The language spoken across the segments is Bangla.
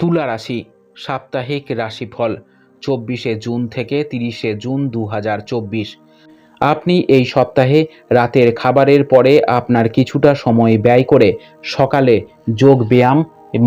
তুলা রাশি, সাপ্তাহিক রাশিফল, চব্বিশে জুন থেকে তিরিশে জুন দু হাজার চব্বিশ। আপনি এই সপ্তাহে রাতের খাবারের পরে আপনার কিছুটা সময় ব্যয় করে সকালে যোগ ব্যায়াম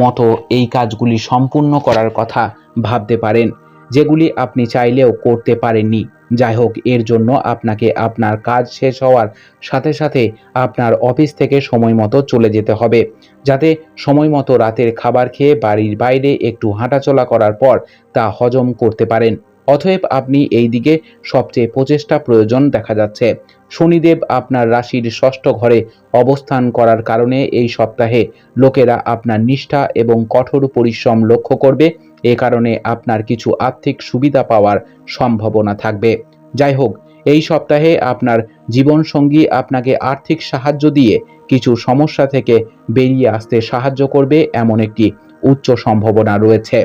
মতো এই কাজগুলি সম্পূর্ণ করার কথা ভাবতে পারেন। যেগুলি আপনি চাইলেও করতে পারেননি। যাই হোক এর জন্য আপনাকে আপনার কাজ শেষ হওয়ার সাথে সাথে আপনার অফিস থেকে সময় মতো চলে যেতে হবে। যাতে সময় মতো রাতের খাবার খেয়ে বাড়ির বাইরে একটু হাঁটাচলা করার পর তা হজম করতে পারেন। অতএব আপনি এই দিকে সবচেয়ে প্রচেষ্টা প্রয়োজন দেখা যাচ্ছে। শনিদেব আপনার রাশির ষষ্ঠ ঘরে অবস্থান করার কারণে এই সপ্তাহে লোকেরা আপনার নিষ্ঠা এবং কঠোর পরিশ্রম লক্ষ্য করবে। এ কারণে আপনার কিছু আর্থিক সুবিধা পাওয়ার সম্ভাবনা থাকবে। যাই হোক, এই সপ্তাহে আপনার জীবনসঙ্গী আপনাকে আর্থিক সাহায্য দিয়ে কিছু সমস্যা থেকে বেরিয়ে আসতে সাহায্য করবে এমন একটি উচ্চ সম্ভাবনা রয়েছে।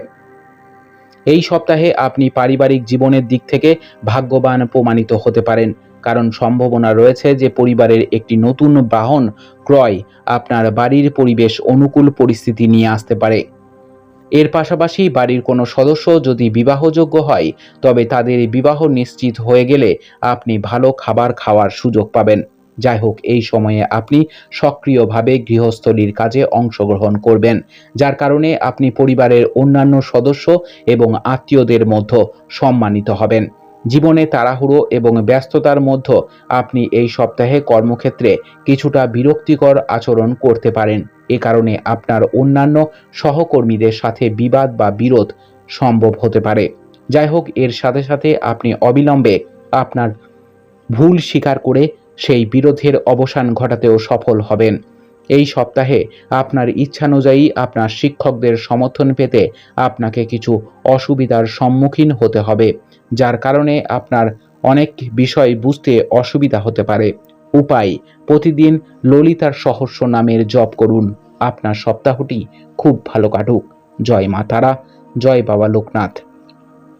এই সপ্তাহে আপনি পারিবারিক জীবনের দিক থেকে ভাগ্যবান প্রমাণিত হতে পারেন। কারণ সম্ভাবনা রয়েছে যে পরিবারের একটি নতুন বাহন ক্রয় আপনার বাড়ির পরিবেশ অনুকূল পরিস্থিতি নিয়ে আসতে পারে। এর পাশাপাশি বাড়ির কোনো সদস্য যদি বিবাহযোগ্য হয়, তবে তাদের বিবাহ নিশ্চিত হয়ে গেলে আপনি ভালো খাবার খাওয়ার সুযোগ পাবেন। যাই হোক এই সময়ে আপনি সক্রিয়ভাবে গৃহস্থলীর কাজে অংশগ্রহণ করবেন, যার কারণে আপনি পরিবারের অন্যান্য সদস্য এবং আত্মীয়দের মধ্যে সম্মানিত হবেন। জীবনে তাড়াহুড়ো এবং ব্যস্ততার মধ্যে আপনি এই সপ্তাহে কর্মক্ষেত্রে কিছুটা বিরক্তিকর আচরণ করতে পারেন। এ কারণে আপনার অন্যান্য সহকর্মীদের সাথে বিবাদ বা বিরোধ সম্ভব হতে পারে। যাই হোক এর সাথে সাথে আপনি অবিলম্বে আপনার ভুল স্বীকার করে সেই বিরোধের অবসান ঘটাতেও সফল হবেন। এই সপ্তাহে আপনার ইচ্ছানুযায়ী আপনার শিক্ষকদের সমর্থন পেতে আপনাকে কিছু অসুবিধার সম্মুখীন হতে হবে, যার কারণে আপনার অনেক বিষয় বুঝতে অসুবিধা হতে পারে। উপায়, প্রতিদিন ললিতার সহস্র নামের জপ করুন। আপনার সপ্তাহটি খুব ভালো কাটুক। জয় মা তারা, জয় বাবা লোকনাথ।